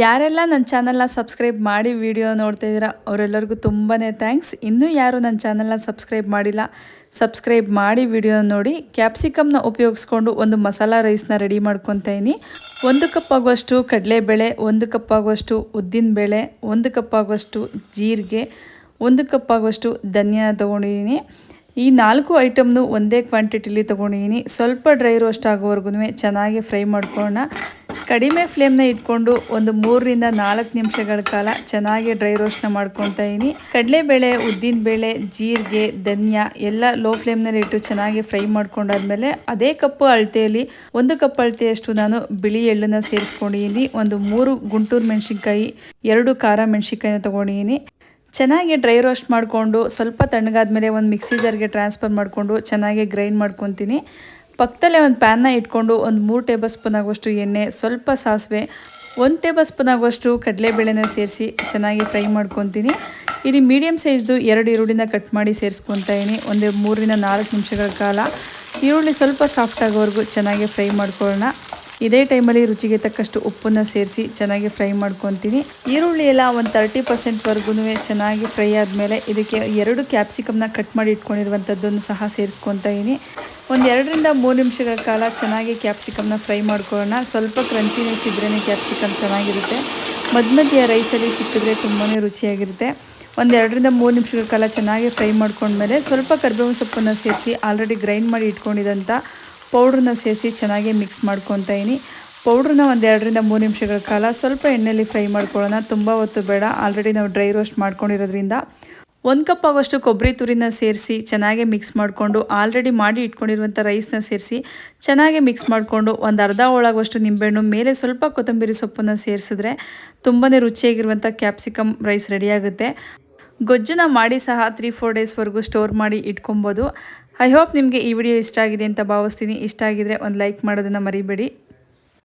ಯಾರೆಲ್ಲ ನನ್ನ ಚಾನಲ್ನ ಸಬ್ಸ್ಕ್ರೈಬ್ ಮಾಡಿ ವಿಡಿಯೋ ನೋಡ್ತಾ ಇದ್ದೀರಾ, ಅವರೆಲ್ಲರಿಗೂ ತುಂಬಾ ಥ್ಯಾಂಕ್ಸ್. ಇನ್ನೂ ಯಾರು ನನ್ನ ಚಾನಲ್ನ ಸಬ್ಸ್ಕ್ರೈಬ್ ಮಾಡಿಲ್ಲ, ಸಬ್ಸ್ಕ್ರೈಬ್ ಮಾಡಿ ವಿಡಿಯೋ ನೋಡಿ. ಕ್ಯಾಪ್ಸಿಕಮ್ನ ಉಪಯೋಗಿಸ್ಕೊಂಡು ಒಂದು ಮಸಾಲ ರೈಸ್ನ ರೆಡಿ ಮಾಡ್ಕೊತಾಯಿನಿ ಒಂದು ಕಪ್ ಆಗುವಷ್ಟು ಕಡಲೆಬೇಳೆ, ಒಂದು ಕಪ್ ಆಗುವಷ್ಟು ಉದ್ದಿನಬೇಳೆ ಒಂದು ಕಪ್ ಆಗುವಷ್ಟು ಜೀರಿಗೆ, ಒಂದು ಕಪ್ ಆಗುವಷ್ಟು ಧನಿಯಾ ತೊಗೊಂಡಿದ್ದೀನಿ. ಈ ನಾಲ್ಕು ಐಟಮ್ನು ಒಂದೇ ಕ್ವಾಂಟಿಟಿಲಿ ತೊಗೊಂಡಿದ್ದೀನಿ. ಸ್ವಲ್ಪ ಡ್ರೈ ರೋಸ್ಟ್ ಆಗೋವರೆಗೂ ಚೆನ್ನಾಗಿ ಫ್ರೈ ಮಾಡ್ಕೊಳ್ಳೋಣ. ಕಡಿಮೆ ಫ್ಲೇಮ್ನ ಇಟ್ಕೊಂಡು ಒಂದು ಮೂರರಿಂದ ನಾಲ್ಕು ನಿಮಿಷಗಳ ಕಾಲ ಚೆನ್ನಾಗಿ ಡ್ರೈ ರೋಸ್ಟ್ನ ಮಾಡ್ಕೊತಾ ಇದ್ದೀನಿ ಕಡಲೆಬೇಳೆ, ಉದ್ದಿನಬೇಳೆ, ಜೀರಿಗೆ, ಧನ್ಯ ಎಲ್ಲ ಲೋ ಫ್ಲೇಮ್ನಲ್ಲಿ ಇಟ್ಟು ಚೆನ್ನಾಗಿ ಫ್ರೈ ಮಾಡ್ಕೊಂಡಾದ್ಮೇಲೆ ಅದೇ ಕಪ್ಪು ಅಳತೆಯಲ್ಲಿ ಒಂದು ಕಪ್ ಅಳತೆಯಷ್ಟು ನಾನು ಬಿಳಿ ಎಳ್ಳನ್ನು ಸೇರಿಸ್ಕೊಂಡಿದ್ದೀನಿ ಒಂದು ಮೂರು ಗುಂಟೂರು ಮೆಣಸಿನ್ಕಾಯಿ, ಎರಡು ಖಾರ ಮೆಣಸಿನ್ಕಾಯಿನ ತೊಗೊಂಡಿದ್ದೀನಿ ಚೆನ್ನಾಗಿ ಡ್ರೈ ರೋಸ್ಟ್ ಮಾಡಿಕೊಂಡು ಸ್ವಲ್ಪ ತಣ್ಣಗಾದ್ಮೇಲೆ ಒಂದು ಮಿಕ್ಸಿ ಜಾರ್ಗೆ ಟ್ರಾನ್ಸ್ಫರ್ ಮಾಡಿಕೊಂಡು ಚೆನ್ನಾಗಿ ಗ್ರೈಂಡ್ ಮಾಡ್ಕೊತೀನಿ. ಪಕ್ಕದಲ್ಲೇ ಒಂದು ಪ್ಯಾನ್ನ ಇಟ್ಕೊಂಡು ಒಂದು ಮೂರು ಟೇಬಲ್ ಸ್ಪೂನ್ ಆಗುವಷ್ಟು ಎಣ್ಣೆ, ಸ್ವಲ್ಪ ಸಾಸಿವೆ, ಒಂದು ಟೇಬಲ್ ಸ್ಪೂನ್ ಆಗುವಷ್ಟು ಕಡಲೆಬೇಳೆನ ಸೇರಿಸಿ ಚೆನ್ನಾಗಿ ಫ್ರೈ ಮಾಡ್ಕೊತೀನಿ. ಇಲ್ಲಿ ಮೀಡಿಯಮ್ ಸೈಜ್ದು ಎರಡು ಈರುಳ್ಳಿನ ಕಟ್ ಮಾಡಿ ಸೇರಿಸ್ಕೊತಾ ಇದ್ದೀನಿ. ಒಂದು ಮೂರರಿಂದ ನಾಲ್ಕು ನಿಮಿಷಗಳ ಕಾಲ. ಈರುಳ್ಳಿ ಸ್ವಲ್ಪ ಸಾಫ್ಟ್ ಆಗೋವರೆಗೂ ಚೆನ್ನಾಗಿ ಫ್ರೈ ಮಾಡ್ಕೊಳ್ಳೋಣ. ಇದೇ ಟೈಮಲ್ಲಿ ರುಚಿಗೆ ತಕ್ಕಷ್ಟು ಉಪ್ಪನ್ನು ಸೇರಿಸಿ ಚೆನ್ನಾಗಿ ಫ್ರೈ ಮಾಡ್ಕೊತೀನಿ. ಈರುಳ್ಳಿ ಎಲ್ಲ ಒಂದು ತರ್ಟಿ ಪರ್ಸೆಂಟ್ವರೆಗೂ ಚೆನ್ನಾಗಿ ಫ್ರೈ ಆದಮೇಲೆ ಇದಕ್ಕೆ ಎರಡು ಕ್ಯಾಪ್ಸಿಕಮ್ನ ಕಟ್ ಮಾಡಿ ಇಟ್ಕೊಂಡಿರುವಂಥದ್ದನ್ನು ಸಹ ಸೇರಿಸ್ಕೊತಾ ಇದ್ದೀನಿ. ಒಂದು ಎರಡರಿಂದ ಮೂರು ನಿಮಿಷಗಳ ಕಾಲ ಚೆನ್ನಾಗಿ ಕ್ಯಾಪ್ಸಿಕಮ್ನ ಫ್ರೈ ಮಾಡ್ಕೊಳ್ಳೋಣ. ಸ್ವಲ್ಪ ಕ್ರಂಚಿನೆಸ್ ಇದ್ರೇ ಕ್ಯಾಪ್ಸಿಕಮ್ ಚೆನ್ನಾಗಿರುತ್ತೆ. ಮಧ್ಯ ಮಧ್ಯ ರೈಸಲ್ಲಿ ಸಿಕ್ಕಿದ್ರೆ ತುಂಬಾ ರುಚಿಯಾಗಿರುತ್ತೆ. ಒಂದು ಎರಡರಿಂದ ಮೂರು ನಿಮಿಷಗಳ ಕಾಲ ಚೆನ್ನಾಗಿ ಫ್ರೈ ಮಾಡ್ಕೊಂಡ್ಮೇಲೆ ಸ್ವಲ್ಪ ಕರಿಬೇವು ಸೊಪ್ಪನ್ನು ಸೇರಿಸಿ ಆಲ್ರೆಡಿ ಗ್ರೈಂಡ್ ಮಾಡಿ ಇಟ್ಕೊಂಡಿದ್ದಂಥ ಪೌಡ್ರನ್ನ ಸೇರಿಸಿ ಚೆನ್ನಾಗಿ ಮಿಕ್ಸ್ ಮಾಡ್ಕೊತಾ ಇದ್ದೀನಿ ಪೌಡ್ರನ್ನ ಒಂದು ಎರಡರಿಂದ ಮೂರು ನಿಮಿಷಗಳ ಕಾಲ ಸ್ವಲ್ಪ ಎಣ್ಣೆಯಲ್ಲಿ ಫ್ರೈ ಮಾಡ್ಕೊಳ್ಳೋಣ. ತುಂಬ ಹೊತ್ತು ಬೇಡ. ಆಲ್ರೆಡಿ ನಾವು ಡ್ರೈ ರೋಸ್ಟ್ ಮಾಡ್ಕೊಂಡಿರೋದ್ರಿಂದ ಒಂದು ಕಪ್ ಆಗುವಷ್ಟು ಕೊಬ್ಬರಿ ತುರಿನ ಸೇರಿಸಿ ಚೆನ್ನಾಗಿ ಮಿಕ್ಸ್ ಮಾಡಿಕೊಂಡು ಆಲ್ರೆಡಿ ಮಾಡಿ ಇಟ್ಕೊಂಡಿರುವಂಥ ರೈಸ್ನ ಸೇರಿಸಿ ಚೆನ್ನಾಗಿ ಮಿಕ್ಸ್ ಮಾಡಿಕೊಂಡು ಒಂದು ಅರ್ಧ ಒಳಗುವಷ್ಟು ನಿಂಬೆಹಣ್ಣು, ಮೇಲೆ ಸ್ವಲ್ಪ ಕೊತ್ತಂಬರಿ ಸೊಪ್ಪನ್ನು ಸೇರಿಸಿದ್ರೆ ತುಂಬಾ ರುಚಿಯಾಗಿರುವಂಥ ಕ್ಯಾಪ್ಸಿಕಮ್ ರೈಸ್ ರೆಡಿಯಾಗುತ್ತೆ ಗೊಜ್ಜನ್ನ ಮಾಡಿ ಸಹ ತ್ರೀ ಫೋರ್ ಡೇಸ್ವರೆಗೂ ಸ್ಟೋರ್ ಮಾಡಿ ಇಟ್ಕೊಬೋದು. ಐ ಹೋಪ್ ನಿಮಗೆ ಈ ವಿಡಿಯೋ ಇಷ್ಟ ಆಗಿದೆ ಅಂತ ಭಾವಿಸ್ತೀನಿ. ಇಷ್ಟ ಆಗಿದ್ರೆ ಒಂದು ಲೈಕ್ ಮಾಡೋದನ್ನು ಮರಿಬೇಡಿ.